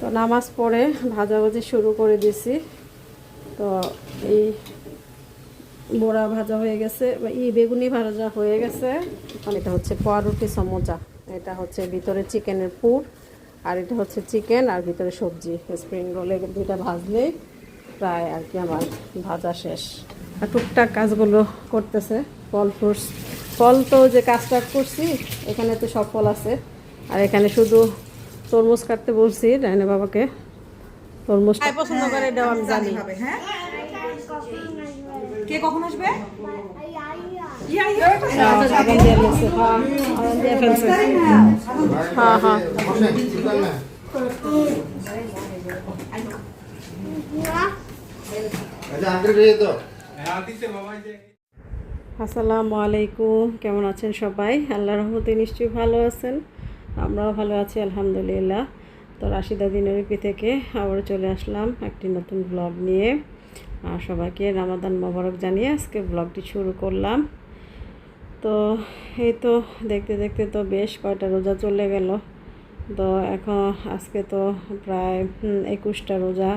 তো নামাজ পড়ে ভাজাভাজি শুরু করে দিছি। তো এই বড়া ভাজা হয়ে গেছে এই বেগুনি ভাজা হয়ে গেছে। এটা হচ্ছে পাউরুটি সমোচা। এটা হচ্ছে ভিতরে চিকেনের পুর, আর এটা হচ্ছে চিকেন, আর ভিতরে সবজি। স্প্রিং রোলে দুইটা ভাজলেই প্রায় আর কি আমার ভাজা শেষ। আর টুকটাক কাজগুলো করতেছে ফল ফ্রুটস ফল তো যে কাজটা করছি, এখানে তো সব ফল আছে। আর এখানে শুধু তরমুজ কাটতে বলছি ডাইনে বাবাকে তরমুজ পছন্দ করে এটাও আমি জানি হ্যাঁ কে কখন আসবে ইয়া, ইয়া। হ্যাঁ হ্যাঁ হ্যাঁ আসসালামু আলাইকুম কেমন আছেন সবাই আল্লাহ রহমতে নিশ্চয়ই ভালো আছেন আমরাও ভালো আছি, আলহামদুলিল্লাহ। তো রাশিদা দিনারিপি থেকে আবার চলে আসলাম একটি নতুন ব্লগ নিয়ে। আর সবাইকে রামাদান মোবারক জানিয়ে আজকে ব্লগটি শুরু করলাম। তো এই তো দেখতে দেখতে তো বেশ কয়টা রোজা চলে গেল। তো এখন আজকে তো প্রায় একুশটা রোজা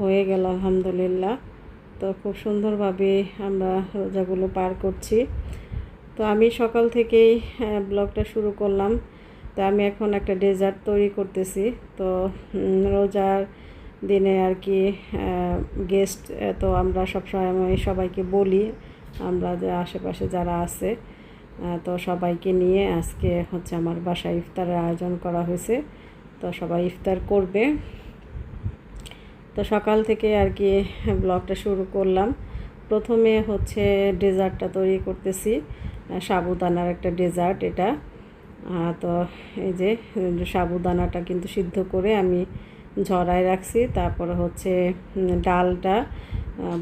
হয়ে গেল, আলহামদুলিল্লাহ। তো খুব সুন্দরভাবে আমরা রোজাগুলো পার করছি। তো আমি সকাল থেকেই ব্লগটা শুরু করলাম। তো আমি এখন একটা ডেজার্ট তৈরি করতেছি। তো রোজার দিনে আর কি গেস্ট তো আমরা সবসময় আমি সবাইকে বলি, আমরা যে আশেপাশে যারা আছে তো সবাইকে নিয়ে আজকে হচ্ছে আমার বাসায় ইফতারের আয়োজন করা হয়েছে। তো সবাই ইফতার করবে। তো সকাল থেকে আর কি ব্লগটা শুরু করলাম। প্রথমে হচ্ছে ডেজার্টটা তৈরি করতেছি সাবুদানার একটা ডেজার্ট এটা। তো এই যে সাবুদানাটা কিন্তু সিদ্ধ করে আমি ঝরায় রাখছি। তারপরে হচ্ছে ডালটা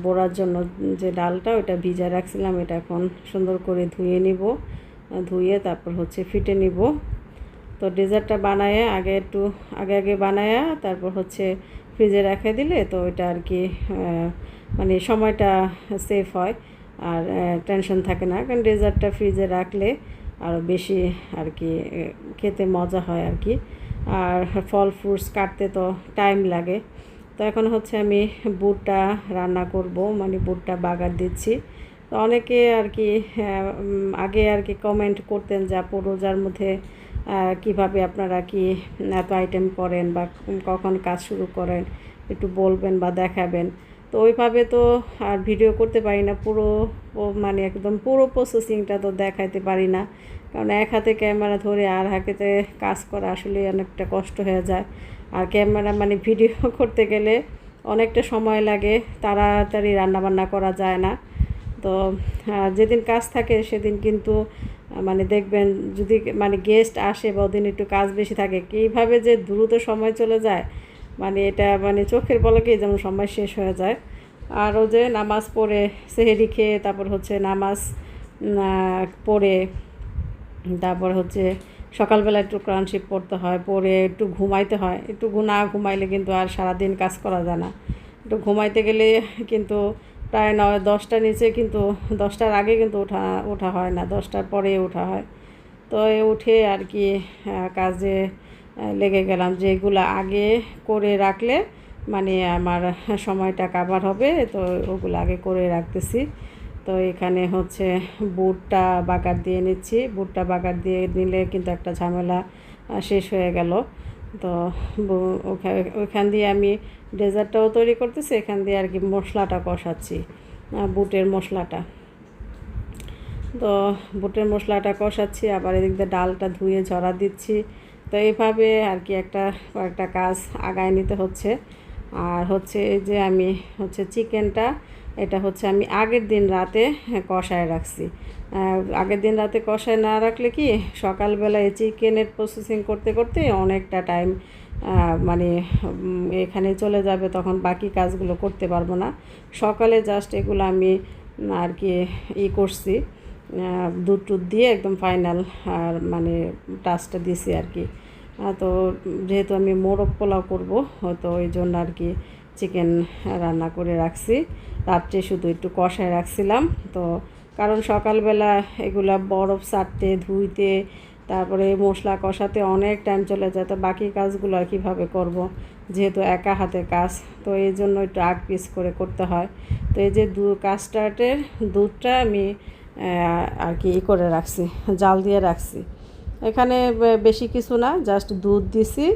বোড়ার জন্য যে ডালটা ওটা ভিজা রাখছিলাম। এটা এখন সুন্দর করে ধুয়ে নিব। ধুয়ে তারপর হচ্ছে ফিটে নিব। তো ডেজার্টটা বানায়, আগে একটু, আগে আগে বানায়া, তারপর হচ্ছে ফ্রিজে রেখে দিলে তো ওইটা আর কি মানে সময়টা সেফ হয়। আর টেনশন থাকে না। কারণ ডেজার্টটা ফ্রিজে রাখলে আরও বেশি আর কি খেতে মজা হয় আর কি। আর ফল ফ্রুটস কাটতে তো টাইম লাগে। তো এখন হচ্ছে আমি বুটটা রান্না করব মানে বুটটা বাগার দিচ্ছি। তো অনেকে আর কি আগে আর কি কমেন্ট করতেন যে, আপু, রোজার মধ্যে কীভাবে আপনারা কি এত আইটেম করেন বা কখন কাজ শুরু করেন? একটু বলবেন বা দেখাবেন। তো ওইভাবে তো আর ভিডিও করতে পারি না, পুরো মানে একদম পুরো প্রসেসিংটা তো দেখাইতে পারি না। কারণ এক হাতে ক্যামেরা ধরে আর হাতে কাজ করা আসলে অনেকটা কষ্ট হয়ে যায়। আর ক্যামেরা মানে ভিডিও করতে গেলে অনেকটা সময় লাগে, তাড়াতাড়ি রান্নাবান্না করা যায় না। তো যেদিন কাজ থাকে সেদিন কিন্তু মানে দেখবেন যদি মানে গেস্ট আসে বা ওদিন একটু কাজ বেশি থাকে, কীভাবে যে দ্রুত সময় চলে যায় মানে এটা মানে চোখের পলকেই যেমন সময় শেষ হয়ে যায়। আর ও যে নামাজ পড়ে সেহেরি খেয়ে তারপর হচ্ছে নামাজ পড়ে, তারপর হচ্ছে সকালবেলা একটু ক্রানশিপ পড়তে হয়, পড়ে একটু ঘুমাইতে হয়। একটু না ঘুমাইলে কিন্তু আর সারাদিন কাজ করা যায় না। একটু ঘুমাইতে গেলে কিন্তু প্রায় নয়, দশটার নিচে কিন্তু, দশটার আগে কিন্তু ওঠা ওঠা হয় না, দশটার পরে ওঠা হয়। তো উঠে আর কি কাজে লেগে গেলাম যে এগুলো আগে করে রাখলে মানে আমার সময়টা কাভার হবে, তো ওগুলো আগে করে রাখতেছি। তো এখানে হচ্ছে বুটটা বাগার দিয়ে নিচ্ছি। বুটটা বাগার দিয়ে নিলে কিন্তু একটা ঝামেলা শেষ হয়ে গেল। তো ওখান দিয়ে আমি ডেজার্টটাও তৈরি করতেছি, এখান দিয়ে আর কি মশলাটা কষাচ্ছি বুটের মশলাটা। তো বুটের মশলাটা কষাচ্ছি, আবার এদিক দিয়ে ডালটা ধুয়ে ঝরা দিচ্ছি। তো এইভাবে আর কি একটা কয়েকটা কাজ আগায় নিতে হচ্ছে। আর হচ্ছে যে আমি হচ্ছে চিকেনটা, এটা হচ্ছে আমি আগের দিন রাতে কষায় রাখছি। আগের দিন রাতে কষায় না রাখলে কি সকালবেলায় চিকেনের প্রসেসিং করতে করতে অনেকটা টাইম মানে এখানে চলে যাবে, তখন বাকি কাজগুলো করতে পারব না। সকালে জাস্ট এগুলো আমি আর কি ই করছি। দুধ টুধ দিয়ে একদম ফাইনাল আর মানে টাচটা দিছি আর কি। তো যেহেতু আমি মোরগ পোলাও করব, তো ওই জন্য আর কি চিকেন রান্না করে রাখছি। রাত্রে শুধু একটু কষায় রাখছিলাম। তো কারণ সকালবেলা এগুলা বরফ ছাড়তে, ধুইতে, তারপরে মশলা কষাতে অনেক টাইম চলে যায়। তো বাকি কাজগুলো আর কীভাবে করব, যেহেতু একা হাতে কাজ, তো এই জন্য একটু আগ পিস করে করতে হয়। তো এই যে দু কাস্টার্ডের দুধটা আমি আর কি ই করে রাখছি, জাল দিয়ে রাখছি। এখানে বেশি কিছু না জাস্ট দুধ দিছি,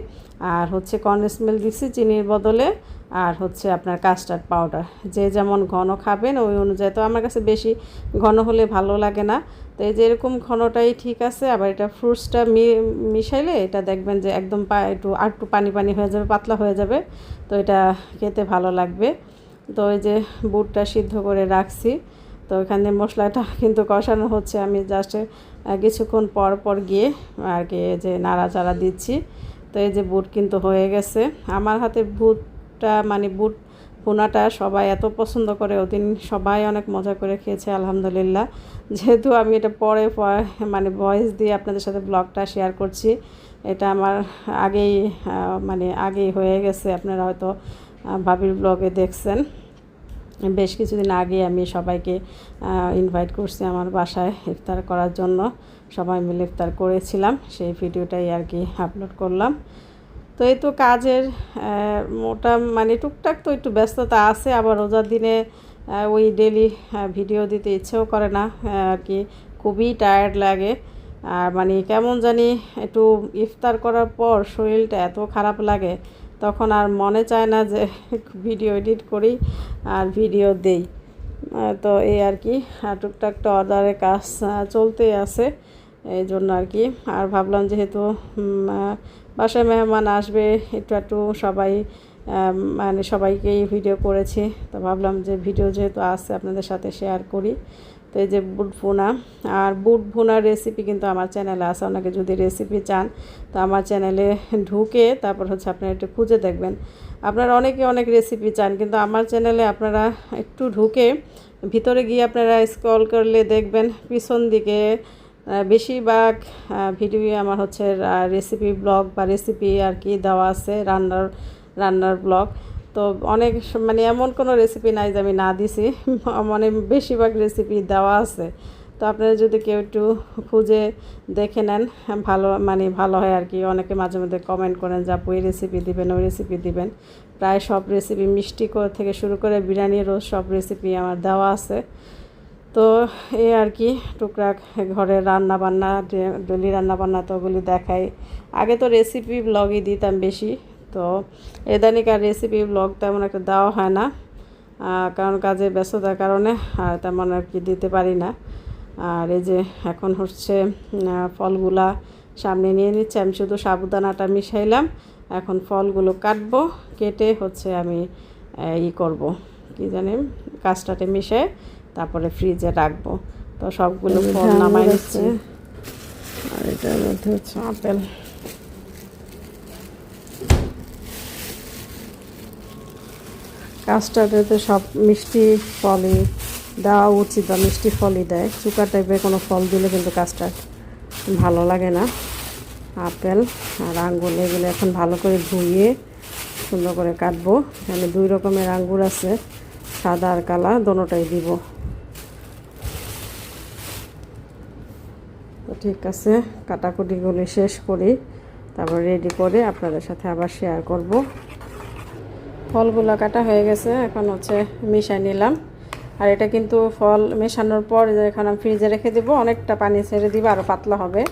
আর হচ্ছে কর্নেস মিল দিছি চিনির বদলে, আর হচ্ছে আপনার কাস্টার্ড পাউডার যে যেমন ঘন খাবেন, ওই অনুযায়ী। তো আমার কাছে বেশি ঘন হলে ভালো লাগে না। তো এই যে এরকম ঘনটাই ঠিক আছে, আবার এটা ফ্রুটসটা মিশাইলে এটা দেখবেন যে একদম পা, একটু একটু পানি পানি হয়ে যাবে, পাতলা হয়ে যাবে। তো এটা খেতে ভালো লাগবে। তো ওই যে বুটটা সিদ্ধ করে রাখছি। তো এখানে মশলাটা কিন্তু কষানো হচ্ছে। আমি জাস্ট কিছুক্ষণ পর পর গিয়ে আর কি যে নাড়াচাড়া দিচ্ছি। তো এই যে বুট কিন্তু হয়ে গেছে। আমার হাতে বুটটা মানে বুট ভুনাটা সবাই এত পছন্দ করে, ওদিন সবাই অনেক মজা করে খেয়েছে, আলহামদুলিল্লাহ। যেহেতু আমি এটা পরে মানে ভয়েস দিয়ে আপনাদের সাথে ব্লগটা শেয়ার করছি, এটা আমার আগেই মানে আগেই হয়ে গেছে। আপনারা হয়তো ভাবির ব্লগে দেখছেন। বেশ কিছুদিন আগে আমি সবাইকে ইনভাইট করছি আমার বাসায় ইফতার করার জন্য। সবাই মিলে ইফতার করেছিলাম, সেই ভিডিওটাই আর কি আপলোড করলাম। তো এই তো কাজের মোটা মানে টুকটাক তো একটু ব্যস্ততা আছে, আবার রোজার দিনে ওই ডেলি ভিডিও দিতে ইচ্ছেও করে না আর কি খুবই টায়ার্ড লাগে। আর মানে কেমন জানি একটু ইফতার করার পর শরীরটা এত খারাপ লাগে তখন আর মনে চায় না যে ভিডিও এডিট করি আর ভিডিও দেই। তো এই আর কি টুকটাক তো অর্ডারের কাজ চলতেই আছে। এই জন্য আর কি, আর ভাবলাম যেহেতু বাসায় মেহমান আসবে, একটু একটু সবাই মানে সবাইকেই ভিডিও করেছি। তো ভাবলাম যে ভিডিও যেহেতু আছে, আপনাদের সাথে শেয়ার করি। তো এই যে বুট ভুনা, আর বুট ভুনার রেসিপি কিন্তু আমার চ্যানেলে আছে। আপনাকে যদি রেসিপি চান, তো আমার চ্যানেলে ঢুকে তারপর হচ্ছে আপনারা একটু খুঁজে দেখবেন। আপনারা অনেকে অনেক রেসিপি চান, কিন্তু আমার চ্যানেলে আপনারা একটু ঢুকে ভিতরে গিয়ে আপনারা স্ক্রল করলে দেখবেন পিছন দিকে বেশিরভাগ ভিডিও আমার হচ্ছে রেসিপি ব্লগ বা রেসিপি আর কি দেওয়া আছে, রান্নার রান্নার ব্লগ তো অনেক মানে এমন কোনো রেসিপি নাই যে আমি না দিছি। মানে বেশিরভাগ রেসিপি দেওয়া আছে। তো আপনারা যদি কেউ একটু খুঁজে দেখে নেন, ভালো মানে ভালো হয় আর কি। অনেকে মাঝে মধ্যে কমেন্ট করেন যে, আপু, এই রেসিপি দিবেন, ওই রেসিপি দিবেন। প্রায় সব রেসিপি মিষ্টি থেকে শুরু করে বিরিয়ানি রোজ সব রেসিপি আমার দেওয়া আছে। তো এই আর কি টুকরাক ঘরে রান্না বান্না ডেলি রান্না বান্না তো ওগুলি দেখাই। আগে তো রেসিপি ব্লগই দিতাম বেশি। তো এদানিক আর রেসিপি ব্লগ তেমন একটা দেওয়া হয় না কারণ কাজে ব্যস্ততার কারণে আর তেমন আর কি দিতে পারি না। আর এই যে এখন হচ্ছে ফলগুলা সামনে নিয়ে নিচ্ছে আমি শুধু সাবুদানাটা মিশাইলাম এখন ফলগুলো কাটবো কেটে হচ্ছে আমি ই করব কি জানি কাজটাতে মিশে তারপরে ফ্রিজে রাখব। তো সবগুলো ফল নামাই নিচ্ছে। আর এটার মধ্যে হচ্ছে আপেল। কাস্টার্ডে তো সব মিষ্টি ফলই দেওয়া উচিত বা মিষ্টি ফলই দেয়। চুকা টাইপের কোনো ফল দিলে কিন্তু কাস্টার্ড ভালো লাগে না। আপেল আর আঙ্গুর এগুলো এখন ভালো করে ধুয়ে সুন্দর করে কাটবো। এখানে দুই রকমের আঙ্গুর আছে, সাদা আর কালা, দোনোটাই দিব। তো ঠিক আছে, কাটাকুটিগুলি শেষ করি, তারপর রেডি করে আপনাদের সাথে আবার শেয়ার করব। ফলগুলো কাটা হয়ে গেছে, এখন হচ্ছে মিশাই নিলাম। আর এটা কিন্তু ফল মেশানোর পর এখন আমি ফ্রিজে রেখে দিব, অনেকটা পানি ছেড়ে দিব আরও পাতলা হবে।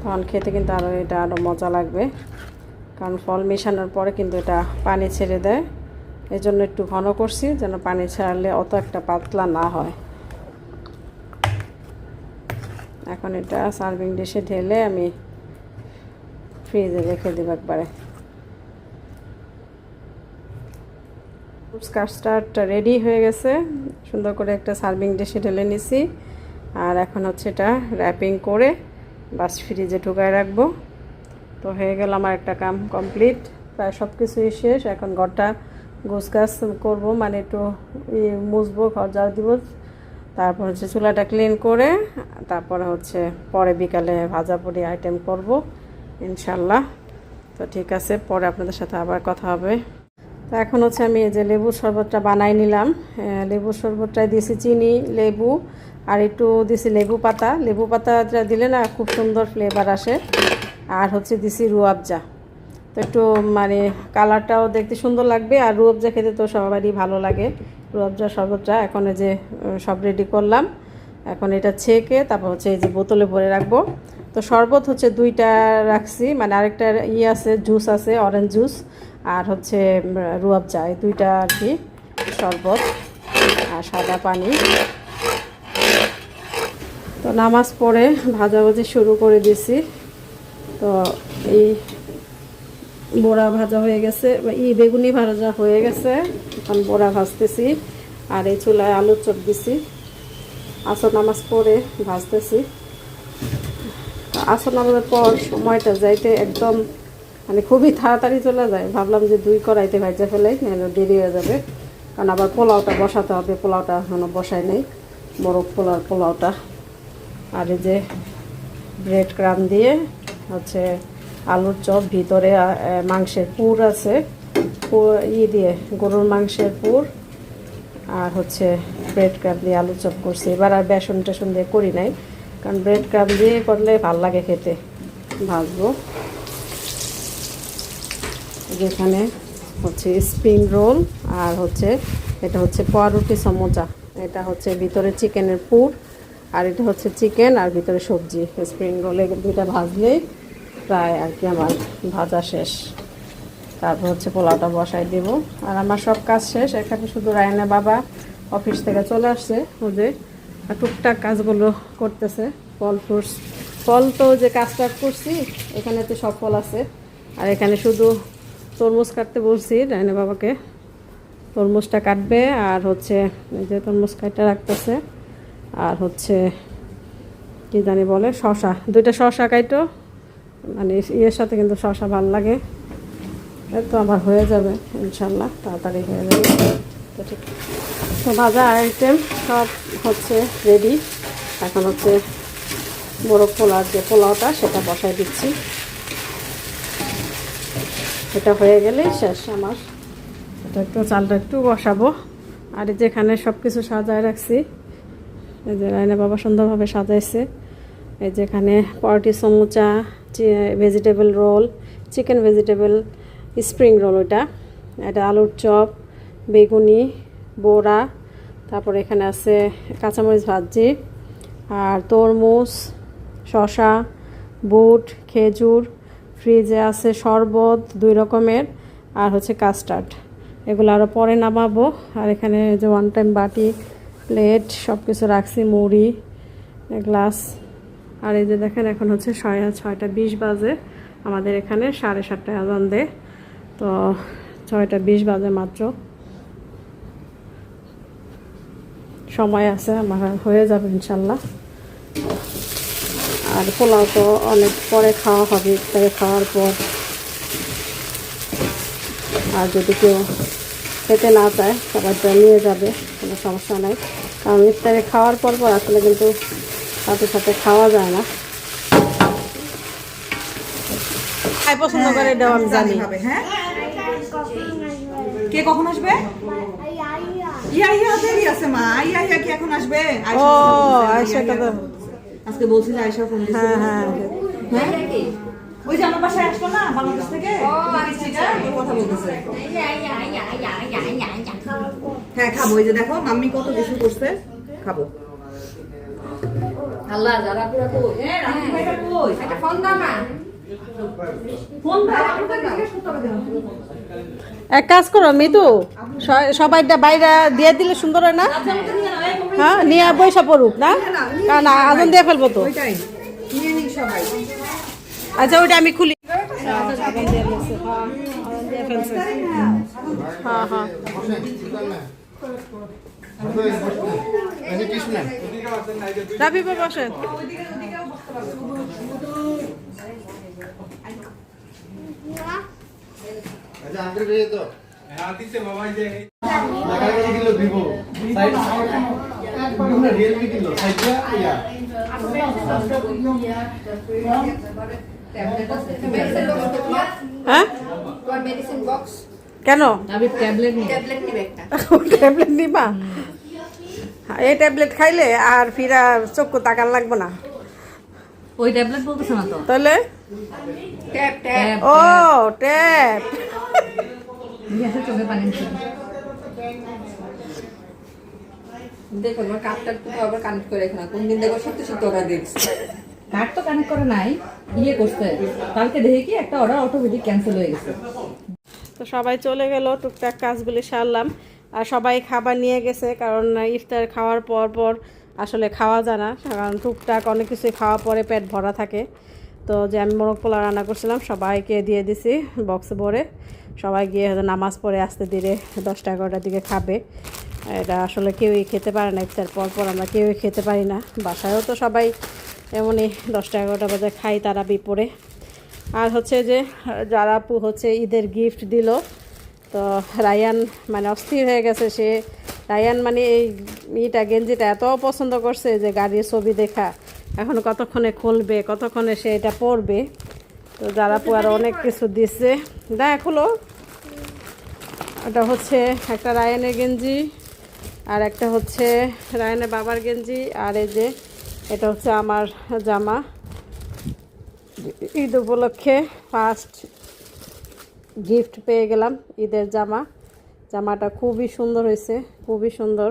তখন খেতে কিন্তু আরও এটা আরও মজা লাগবে। কারণ ফল মেশানোর পরে কিন্তু এটা পানি ছেড়ে দেয়। এই জন্য একটু ঘন করছি, যেন পানি ছাড়লে অত একটা পাতলা না হয়। এখন এটা সার্ভিং ডিশে ঢেলে আমি ফ্রিজে রেখে দেবো একবারে। কাস্টার্ডটা রেডি হয়ে গেছে। সুন্দর করে একটা সার্ভিং ডিশে ঢেলে নিছি। আর এখন হচ্ছে এটা র্যাপিং করে বাস ফ্রিজে ঢুকায় রাখব। তো হয়ে গেল আমার একটা কাম কমপ্লিট প্রায় সব কিছুই শেষ। এখন ঘরটা গোছগাছ করব মানে একটু মুছবো, ঘর ঝাড় দিব। তারপর হচ্ছে চুলাটা ক্লিন করে, তারপরে হচ্ছে পরে বিকালে ভাজা পুরি আইটেম করব, ইনশাল্লাহ। তো ঠিক আছে, পরে আপনাদের সাথে আবার কথা হবে। তো এখন হচ্ছে আমি এই যে লেবুর শরবতটা বানাই নিলাম। লেবুর শরবতটায় দিয়েছি চিনি, লেবু, আর একটু দিছি লেবু পাতা। লেবু পাতাটা দিলে না খুব সুন্দর ফ্লেভার আসে। আর হচ্ছে দিছি রুয়াবজা। তো একটু মানে কালারটাও দেখতে সুন্দর লাগবে, আর রুয়াবজা খেতে তো সবারই ভালো লাগে। রুয়াবজা শরবতটা এখন এই যে সব রেডি করলাম। এখন এটা ছেঁকে তারপর হচ্ছে এই যে বোতলে ভরে রাখব। তো শরবত হচ্ছে দুইটা রাখছি। মানে আরেকটা ইয়ে আছে জুস আছে অরেঞ্জ জুস আর হচ্ছে রুয়াবজা এই দুইটা আর কি, শরবত আর সাদা পানি। তো নামাজ পড়ে ভাজাভাজি শুরু করে দিছি তো এই বড়া ভাজা হয়ে গেছে ই বেগুনি ভাজা হয়ে গেছে। এখন বড়া ভাজতেছি আর এই চুলায় আলুর চপ দিছি। আসর নামাজ পড়ে ভাজতেছি। আসর নামাজের পর সময়টা যাইতে একদম মানে খুবই তাড়াতাড়ি চলে যায় ভাবলাম যে দুই কড়াইতে ভাজা ফেলাই, নাহলে দেরি হয়ে যাবে। কারণ আবার পোলাওটা বসাতে হবে, পোলাওটা এখনও বসাই নেই। বড় পোলার পোলাওটা। আর যে ব্রেড ক্রাম দিয়ে হচ্ছে আলুর চপ, ভিতরে মাংসের পুর আছে। ই দিয়ে, গরুর মাংসের পুর আর হচ্ছে ব্রেড ক্রাম দিয়ে আলুর চপ করছি। এবার আর বেসন টেসন দিয়ে করি নাই। কারণ ব্রেড ক্রাম দিয়ে করলে ভালো লাগে খেতে। ভাজবো। যেখানে হচ্ছে স্প্রিং রোল আর হচ্ছে এটা হচ্ছে পাউরুটি সমোচা। এটা হচ্ছে ভিতরে চিকেনের পুর আর এটা হচ্ছে চিকেন আর ভিতরে সবজি। স্প্রিং রোল দুইটা ভাজলেই প্রায় আর কি আমার ভাজা শেষ। তারপর হচ্ছে পোলাওটা বসাই দেব। আর আমার সব কাজ শেষ। এখানে শুধু রায়না বাবা অফিস থেকে চলে আসছে। ওদের টুকটাক কাজগুলো করতেছে। ফল ফ্রুটস, ফল তো যে কাজটা করছি এখানে তো সব ফল আছে। আর এখানে শুধু তরমুজ কাটতে বলছি, রায়না বাবাকে। তরমুজটা কাটবে আর হচ্ছে এই যে তরমুজ কাটটা রাখতেছে, আর হচ্ছে কি জানি বলে, শশা। দুইটা শশা কাইটো মানে ইয়ের সাথে কিন্তু শশা ভালো লাগে। তো আমার হয়ে যাবে, ইনশাল্লাহ, তাড়াতাড়ি হয়ে যাবে। তো ঠিক। তো ভাজা আইটেম সব হচ্ছে রেডি এখন হচ্ছে বড় পোলার যে পোলাওটা সেটা বসাই দিচ্ছি। এটা হয়ে গেলেই শেষ আমার। এটা একটু চালটা একটু বসাবো। আর যেখানে সব কিছু সাজায় রাখছি। এই যে রায়না বাবা সুন্দরভাবে সাজাইছে। এই যেখানে party, samosa vegetable roll chicken vegetable spring roll ওটা এটা আলুর চপ, বেগুনি, বড়া, তারপর এখানে আছে কাঁচামরিচ ভাজি, আর তরমুজ শশা বুট, খেজুর ফ্রিজে আছে শরবত, দুই রকমের, আর হচ্ছে কাস্টার্ড এগুলো আরও পরে নামাবো, আর এখানে যে ওয়ান টাইম বাটি প্লেট সব কিছু রাখছি, মুড়ি গ্লাস আর এই যে দেখেন, এখন হচ্ছে ছয় ছয়টা বিশ বাজে। আমাদের এখানে সাড়ে সাতটায় আজান দেয়। তো ছয়টা বিশ বাজে মাত্র। সময় আছে, আমার হয়ে যাবে ইনশাল্লাহ। আর পোলাও তো অনেক পরে খাওয়া হবে ইফতারে খাওয়ার পর। আর যদি কেউ খেতে না চায় সবার জন্য নিয়ে যাবে কোনো সমস্যা নাই। কারণ ইফতারে খাওয়ার পর পর আসলে কিন্তু সাথে সাথে খাওয়া যায় না। খাই পছন্দ করে এটাও আমি জানি। হবে হ্যাঁ? কে কখন আসবে? ইয়া ইয়া দেরি আছে মা ইয়া ইয়া কি এখন আসবে? ও আয়েশা আজকে বলছি যে আয়েশা ফোন দিছে। হ্যাঁ হ্যাঁ। হ্যাঁ? ওই যে আমার বাসায় আসলো না বাংলাদেশ থেকে? মিষ্টিটা, ওর কথা বলতেছে। হ্যাঁ খাব। ওই যে দেখো মাম্মি কত কিছু করছে। খাব। আল্লাহ যারা পুরা তো হ্যাঁ। রাখি ভাইটা কই? একটা ফোন দাও না। ফোন দাও এক কাজ করো, মিতু সবাইটা বাইরে দিয়ে দিলে সুন্দর হয় না? হ্যাঁ নিয়ে পয়সা পড়ুক, না? কারণ আগুন দিয়ে ফেলব তো। আচ্ছা ওইটা আমি খুলি। হ্যাঁ হ্যাঁ। বসেন। হ্যাঁ তোমার মেডিসিন বক্স কেন? ট্যাবলেট নিবে। একটা। ট্যাবলেট নিবা? এই ট্যাবলেট খাইলে আর ফিরা চক্ষু তাকান লাগবে না। ওই ট্যাবলেট বলতেছে না তো? তাহলে? ট্যাপ ট্যাপ ও ট্যাপ চোখে পানি দেখুন আমার আবার কানেক্ট করে রেখে না। কোন দিন দেখব সত্যি সত্যি কার্ড তো কানেক্ট করে নাই ইয়ে করছে। কালকে দেখে কি একটা অর্ডার অটোমেটিক ক্যান্সেল হয়ে গেছে। তো সবাই চলে গেল টুকটাক কাজগুলি সারলাম। আর সবাই খাবার নিয়ে গেছে কারণ ইফতার খাওয়ার পর পর আসলে খাওয়া যায় না। কারণ টুকটাক অনেক কিছু খাওয়ার পরে পেট ভরা থাকে। তো যে আমি মোরগ পোলা রান্না করছিলাম, সবাইকে দিয়ে দিছি বক্স ভরে। সবাই গিয়ে হয়তো নামাজ পড়ে আসতে ধীরে দশটা এগারোটার দিকে খাবে। এটা আসলে কেউই খেতে পারে না, ইফতার পর পর আমরা কেউই খেতে পারি না। বাসায়ও তো সবাই এমনই দশটা এগারোটা বাজে খাই তারা বিপরে আর হচ্ছে যে, যারা হচ্ছে ঈদের গিফট দিল, তো রায়ান মানে অস্থির হয়ে গেছে সে। রায়ান মানে এই ইটা গেঞ্জিটা এত পছন্দ করছে যে গাড়ির ছবি দেখা। এখন কতক্ষণে খুলবে, কতক্ষণে সে এটা পরবে? তো যারা আরও অনেক কিছু দিচ্ছে দেখল এটা হচ্ছে একটা রায়ানের গেঞ্জি, আর একটা হচ্ছে রায়ানের বাবার গেঞ্জি, আর এই যে এটা হচ্ছে আমার জামা। ঈদ উপলক্ষে ফার্স্ট গিফট পেয়ে গেলাম ঈদের জামা। জামাটা খুবই সুন্দর হয়েছে, খুবই সুন্দর।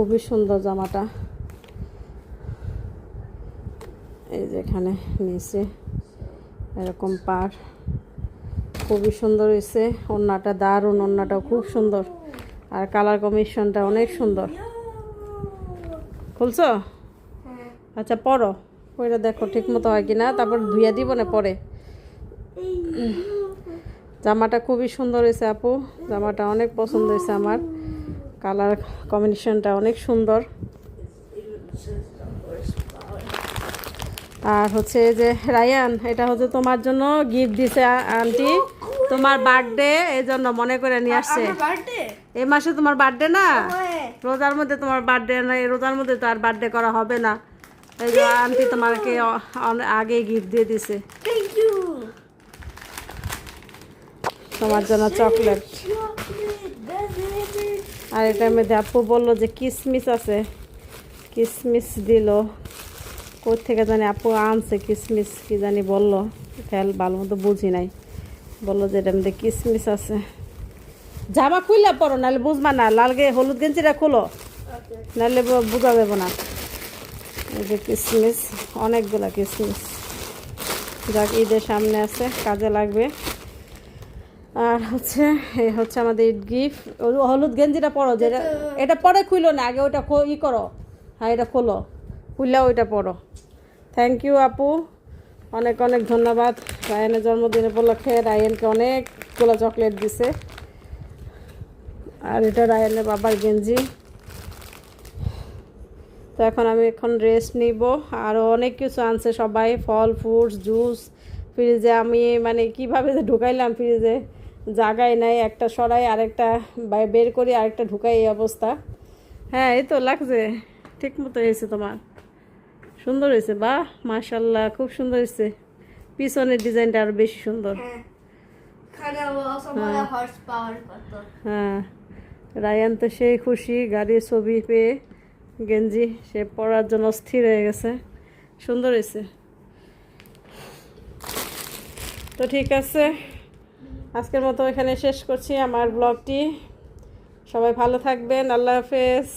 খুবই সুন্দর জামাটা। এই যে এখানে নিচে এরকম পার খুবই সুন্দর হয়েছে, ওড়নাটা দারুণ ওড়নাটাও খুব সুন্দর। আর কালার কমিশনটা অনেক সুন্দর। খুলছো? আচ্ছা পরো। ওইটা দেখো ঠিক মতো হয় কিনা, তারপর ধুইয়া দিব না পরে? জামাটা খুবই সুন্দর হয়েছে আপু, জামাটা অনেক পছন্দ হয়েছে আমার। কালার কম্বিনেশনটা অনেক সুন্দর। আর হচ্ছে যে রায়ান এটা হচ্ছে তোমার জন্য গিফট দিছে আন্টি। তোমার বার্থডে এই জন্য মনে করে নিয়ে আসছে। এই মাসে তোমার বার্থডে না? রোজার মধ্যে তোমার বার্থডে না এই রোজার মধ্যে তো আর বার্থডে করা হবে না। এই যে আন্টি তোমাকে আগে গিফট দিয়ে দিছে। তোমার জন্য চকলেট আর এটার মধ্যে আপু বলল যে কিসমিস আছে। কিসমিস দিল। থেকে জানি আপু আনছে কিসমিস, কি জানি বলল। খেয়াল ভালো মতো বুঝি নাই। বলল যে এটার মধ্যে কিসমিস আছে। জামা খুললে পরো নাহলে বুঝবা না। লাল গে হলুদ গেঞ্জিটা খুলো। নাহলে বোঝা যাবে না। এই যে কিসমিস, অনেকগুলা কিসমিস। যাক, ঈদের সামনে আছে, কাজে লাগবে। আর হচ্ছে হচ্ছে আমাদের গিফট হলুদ গেঞ্জিটা পরো যেটা এটা পরে খুলো না, আগে ওইটা ই করো হ্যাঁ এটা খোলো খুললে ওইটা পরো। থ্যাংক ইউ আপু। অনেক অনেক ধন্যবাদ। রায়ানের জন্মদিন উপলক্ষে রায়ানকে অনেকগুলো চকলেট দিছে। আর এটা রায়ানের বাবার গেঞ্জি। তো এখন আমি এখন রেস্ট নিব। আরও অনেক কিছু আনছে সবাই, ফল ফ্রুটস জুস ফ্রিজে আমি মানে কীভাবে যে ঢুকাইলাম ফ্রিজে জাগাই নাই একটা সরাই আরেকটা বাই- বের করি আরেকটা ঢুকাই এই অবস্থা। হ্যাঁ এই তো লাগছে। ঠিক মতো হয়েছে তোমার। সুন্দর হয়েছে বাহ মাশাল্লাহ খুব সুন্দর হয়েছে। পিছনের ডিজাইনটা আরও বেশি সুন্দর। হ্যাঁ রায়ান তো সেই খুশি গাড়ির ছবি পেয়ে গেঞ্জি সে পরার জন্য স্থির হয়ে গেছে। সুন্দর হয়েছে। তো ঠিক আছে। আজকের মতো এখানে শেষ করছি আমার ব্লগটি। সবাই ভালো থাকবেন আল্লাহ হাফেজ।